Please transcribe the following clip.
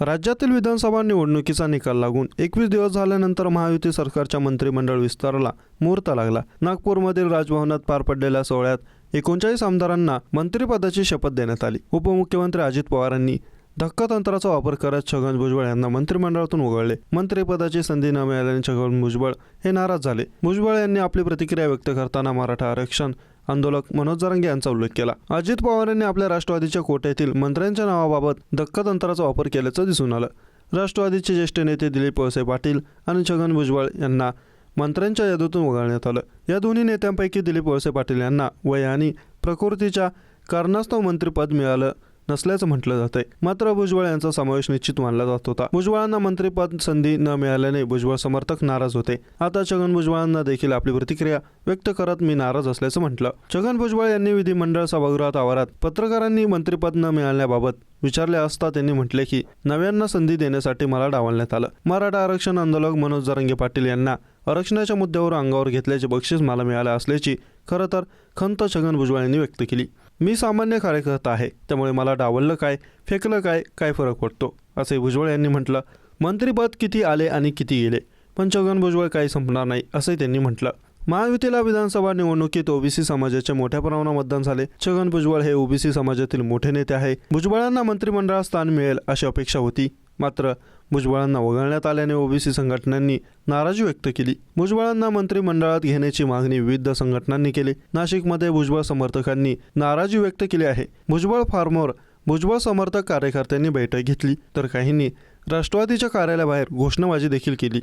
राज्यातील विधानसभा निवडणुकीचा निकाल लागून एकवीस दिवस झाल्यानंतर महायुती सरकारच्या मंत्रिमंडळ विस्ताराला मुहूर्त लागला. नागपूरमधील राजभवनात पार पडलेल्या सोहळ्यात एकोणचाळीस आमदारांना मंत्रिपदाची शपथ देण्यात आली. उपमुख्यमंत्री अजित पवारांनी धक्कातंत्राचा वापर करत छगन भुजबळ यांना मंत्रिमंडळातून वगळले. मंत्रिपदाची संधी न मिळाल्याने छगन भुजबळ हे नाराज झाले. भुजबळ यांनी आपली प्रतिक्रिया व्यक्त करताना मराठा आरक्षण आंदोलक मनोज जरांगे यांचा उल्लेख केला. अजित पवार यांनी आपल्या राष्ट्रवादीच्या कोट्यातील मंत्र्यांच्या नावाबाबत धक्कातंत्राचा वापर केल्याचं दिसून आलं. राष्ट्रवादीचे ज्येष्ठ नेते दिलीप वळसे पाटील आणि छगन भुजबळ यांना मंत्र्यांच्या यादीतून वगळण्यात आलं. या दोन्ही नेत्यांपैकी दिलीप वळसे पाटील यांना वय आणि प्रकृतीच्या कारणास्तव मंत्रिपद मिळालं. नसल्याचं म्हटलं जातंय. मात्र भुजबळ यांचा समावेश निश्चित मानला जात होता. भुजबळांना मंत्रिपद संधी न मिळाल्याने भुजबळ समर्थक नाराज होते. आता छगन भुजबळांना देखील आपली प्रतिक्रिया व्यक्त करत मी नाराज असल्याचं म्हटलं. छगन भुजबळ यांनी विधिमंडळ सभागृहात आवारात पत्रकारांनी मंत्रिपद न मिळाल्याबाबत विचारले असता त्यांनी म्हटले की नव्यांना संधी देण्यासाठी मला डावलण्यात आलं. मराठा आरक्षण आंदोलक मनोज जरंगे पाटील यांना आरक्षणाच्या मुद्द्यावर अंगावर घेतल्याचे बक्षीस मला मिळालं असल्याची खरं तर खंत छगन भुजबळ यांनी व्यक्त केली. मी सामान्य कार्यकर्ता आहे त्यामुळे मला डावललं काय फेकलं काय काय फरक पडतो? असे भुजबळ यांनी म्हटलं मंत्रिपद किती आले आणि किती गेले? पण छगन भुजबळ काही संपणार नाही असंही त्यांनी म्हटलं. महायुतीला विधानसभा निवडणुकीत ओबीसी समाजाचे मोठ्या प्रमाणात मतदान झाले. छगन भुजबळ हे ओबीसी समाजातील मोठे नेते आहे. भुजबळांना मंत्रिमंडळात स्थान मिळेल अशी अपेक्षा होती. मात्र भुजबळांना वगळण्यात आल्याने ओबीसी संघटनांनी नाराजी व्यक्त केली. भुजबळांना मंत्रिमंडळात घेण्याची मागणी विविध संघटनांनी केली. नाशिकमध्ये भुजबळ समर्थकांनी नाराजी व्यक्त केली आहे. भुजबळ फार्मवर भुजबळ समर्थक कार्यकर्त्यांनी बैठक घेतली तर काहींनी राष्ट्रवादीच्या कार्यालयाबाहेर घोषणाबाजी देखील केली.